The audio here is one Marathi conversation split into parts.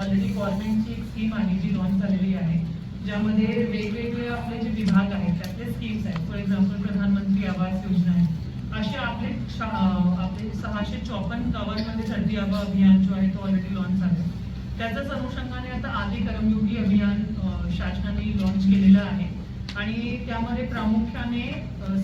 ऑलरेडी गव्हर्नमेंटची एक स्कीम आहे जी लॉन्च झालेली आहे ज्यामध्ये वेगवेगळे आपले जे विभाग आहेत त्यातले स्कीम्स आहेत. फॉर एक्झाम्पल प्रधानमंत्री आवास योजना आहे. असे आपले आपले सहाशे चौपन्न गावांमध्ये सर्दी आबा अभियान जो आहे तो ऑलरेडी लॉन्च झाला त्याच्याच अनुषंगाने आता आधी कर्मयोगी अभियान शासनाने लॉन्च केलेलं आहे. आणि त्यामध्ये प्रामुख्याने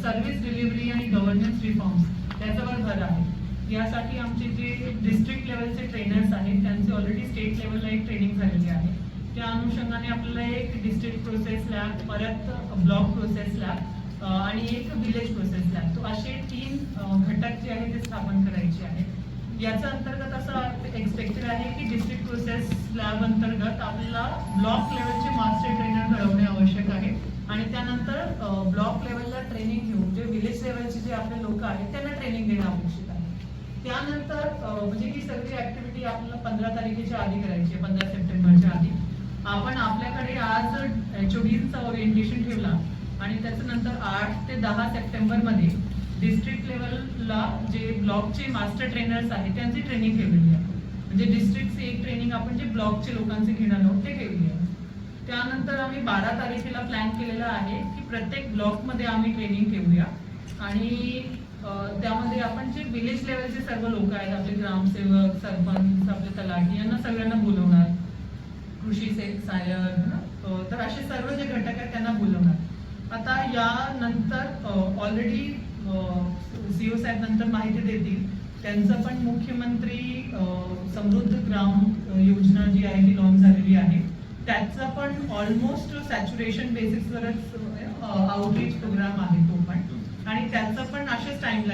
सर्व्हिस डिलिव्हरी आणि गव्हर्नन्स रिफॉर्म्स त्याच्यावर भर आहे. यासाठी आमचे जे डिस्ट्रिक्ट ट्रेनर्स आहेत त्यांचे ऑलरेडी स्टेट लेवलला एक ट्रेनिंग झालेली आहे. त्या अनुषंगाने आपल्याला एक डिस्ट्रिक्ट प्रोसेस लॅब परत ब्लॉक प्रोसेस लॅब आणि एक विलेज प्रोसेस लॅब तो असे तीन घटक जे आहेत ते स्थापन करायचे आहेत. याच्या अंतर्गत असं एक्सपेक्टेड आहे की डिस्ट्रिक्ट प्रोसेस लॅब अंतर्गत आपल्याला ब्लॉक लेवलचे मास्टर ट्रेनर घडवणे आवश्यक आहे. आणि त्यानंतर ब्लॉक लेवलला ट्रेनिंग घेऊन जे विलेज लेवलचे जे आपले लोक आहेत त्यांना ट्रेनिंग देणं आवश्यक आहे. त्यानंतर म्हणजे ही सगळी ऍक्टिव्हिटी आपल्याला पंधरा तारखेच्या आधी करायची आहे पंधरा सप्टेंबरच्या आधी. आपण आपल्याकडे आज एचओडीचा ओरिएंटेशन ठेवला आणि त्याच्यानंतर आठ ते दहा सप्टेंबरमध्ये डिस्ट्रिक्ट लेवलला जे ब्लॉकचे मास्टर ट्रेनर्स आहेत त्यांची ट्रेनिंग ठेवलेली आहे. म्हणजे डिस्ट्रिक्टचे एक ट्रेनिंग आपण जे ब्लॉकचे लोकांचे घेणार आहोत ते ठेवली आहे. त्यानंतर आम्ही बारा तारखेला प्लॅन केलेला आहे की प्रत्येक ब्लॉकमध्ये आम्ही ट्रेनिंग ठेवूया. आणि त्यामध्ये आपण जे विलेज लेवलचे सर्व लोक आहेत आपले ग्रामसेवक सरपंच आपले तलाठी यांना सगळ्यांना बोलवणार. कृषी से तर असे सर्व जे घटक आहेत त्यांना बोलवणार. आता यानंतर ऑलरेडी सीओ साहेब नंतर माहिती देतील. त्यांचं पण मुख्यमंत्री समृद्ध ग्राम योजना जी आहे ती लॉन्च झालेली आहे. त्याचा पण ऑलमोस्ट सॅच्युरेशन बेसिसवरच आउटरीच प्रोग्राम आहे तो पण आणि त्याचं पण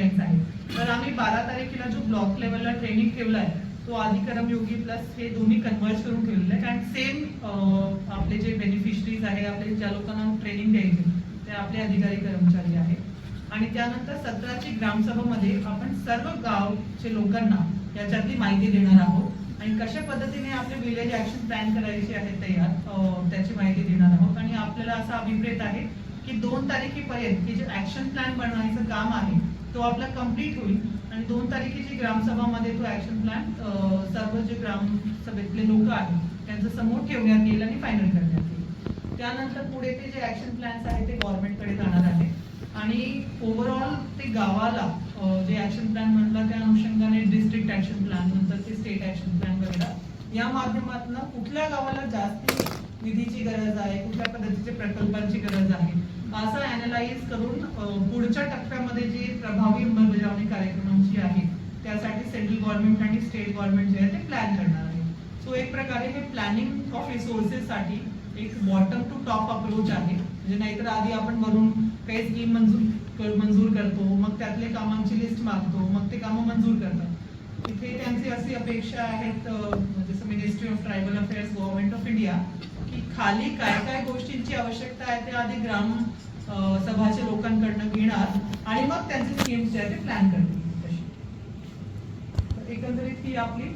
असेच आहेत. तर आम्ही बारा तारखेला जो ब्लॉक लेवलला ट्रेनिंग ठेवलाय तो आधी कर्मयोगी प्लस हे दोन्ही कन्व्हर्ट करून ठेवलेलं आहे. कारण सेम आपले जे बेनिफिशरीज आहेत आपले ज्या लोकांना ट्रेनिंग द्यायचे ते आपले अधिकारी कर्मचारी आहेत. आणि त्यानंतर सतराची ग्रामसभामध्ये आपण सर्व गावचे लोकांना याच्यातली माहिती देणार आहोत. आणि कशा पद्धतीने आपले विलेज ऍक्शन प्लॅन करायचे आहे तयार त्याची माहिती देणार आहोत. आणि आपल्याला असा अभिप्रेत आहे की दोन तारखेपर्यंत हे जे ऍक्शन प्लॅन बनवायचं काम आहे तो आपला कंप्लीट होईल. आणि दोन तारखेची ग्रामसभामध्ये तो ऍक्शन प्लॅन सर्व जे ग्रामसभेतले लोक आहेत त्यांचं समोर ठेवण्यात येईल आणि फायनल करण्यात येईल. त्यानंतर पुढे ते जे ॲक्शन प्लॅन्स आहेत ते गव्हर्नमेंटकडे जाणार आहे. आणि ओव्हरऑल ते गावाला जे ॲक्शन प्लॅन म्हटलं त्या अनुषंगाने डिस्ट्रिक्ट ॲक्शन प्लॅन नंतर ते स्टेट ॲक्शन प्लॅन वगैरे या माध्यमातून कुठल्या गावाला जास्ती निधीची गरज आहे कुठल्या पद्धतीच्या प्रकल्पांची गरज आहे असं अनालाइज करून पुढच्या टप्प्यामध्ये जी प्रभावी अंमलबजावणी कार्यक्रमांची आहे त्यासाठी सेंट्रल गव्हर्नमेंट आणि स्टेट गव्हर्नमेंट जे आहे ते प्लॅन करणार आहे. सो एक प्रकारे हे प्लॅनिंग ऑफ रिसोर्सेस साठी एक बॉटम टू टॉप अप्रोच आहे. म्हणजे नाहीतर आधी आपण वरून काही स्कीम मंजूर मंजूर करतो मग त्यातले कामांची लिस्ट मागतो मग ते कामं मंजूर करतात. इथे त्यांची अशी अपेक्षा आहेत जसं ministry of tribal affairs government बघूया की खाली काय काय गोष्टींची आवश्यकता आहे ते आधी ग्राम सभाच्या लोकांकडनं घेणार आणि मग त्यांचे स्कीम्स जे आहे ते प्लॅन करतील तशी. एकंदरीत ही आपली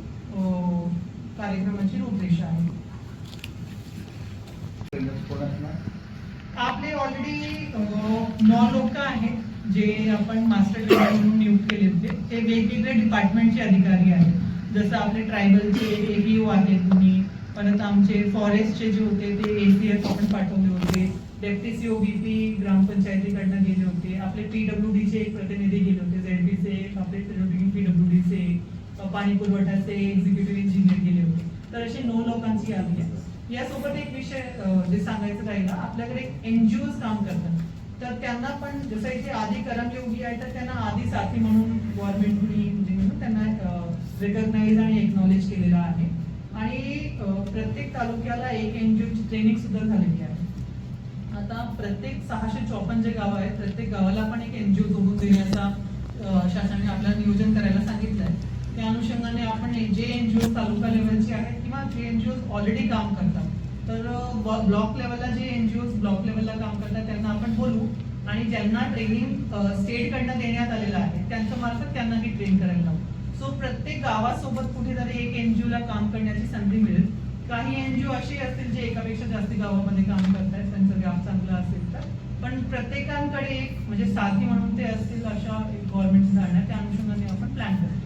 कार्यक्रमाची रूपरेषा आहे. आपले ऑलरेडी नॉ लोक आहेत जे आपण मास्टर ट्रेनर म्हणून नियुक्त केले होते. ते वेगवेगळे डिपार्टमेंटचे अधिकारी आहेत. जसं आपले ट्रायबलचे ओ आहेत तुम्ही परत आमचे फॉरेस्टचे जे होते ते ए पी एफ आपण पाठवले होते. डेप्टी सीओ बीपी ग्रामपंचायतीकडनं गेले होते. आपले पी डब्ल्यू चे एक प्रतिनिधी गेले होते झेडपीचे आपले पी डब्ल्यू डीचे पाणी पुरवठाचे एक्झिक्युटिव्ह इंजिनियर गेले होते. तर असे नऊ लोकांची यादी आहे. यासोबत एक विषय जे सांगायचं राहिला आपल्याकडे एनजीओ काम करतात. तर त्यांना पण जसं इथे आधी कर्मयोगी आहे तर त्यांना आधी साथी म्हणून गव्हर्नमेंटनी म्हणजे म्हणून त्यांना रेकग्नाइज आणि एक्नॉलेज केलेला आहे. आणि प्रत्येक तालुक्याला एक एनजीओची ट्रेनिंग सुद्धा झालेली आहे. आता प्रत्येक सहाशे चौपन्न जे गाव आहेत प्रत्येक गावाला पण एक एनजीओ जोडून देण्याचा शासनाने आपल्याला नियोजन करायला सांगितलं आहे त्या अनुषंगाने आपण हे जे एनजीओ तालुका लेवलचे आहेत किंवा जे एनजीओ ऑलरेडी काम करतात तर ब्लॉक लेवलला जे एनजीओ ब्लॉक लेवलला काम करतात त्यांना आपण बोलू. आणि ज्यांना ट्रेनिंग स्टेटकडनं देण्यात आलेलं आहे त्यांच्या मार्फत त्यांनाही ट्रेन करायला लावू. सो प्रत्येक गावासोबत कुठेतरी एक एनजीओ ला काम करण्याची संधी मिळेल. काही एनजीओ असे असतील जे एकापेक्षा जास्त गावामध्ये काम करतायत त्यांचं गाव चांगलं असेल तर. पण प्रत्येकांकडे एक म्हणजे साथी म्हणून ते असतील अशा गव्हर्नमेंट धारणा त्या अनुषंगाने आपण प्लॅन करतो.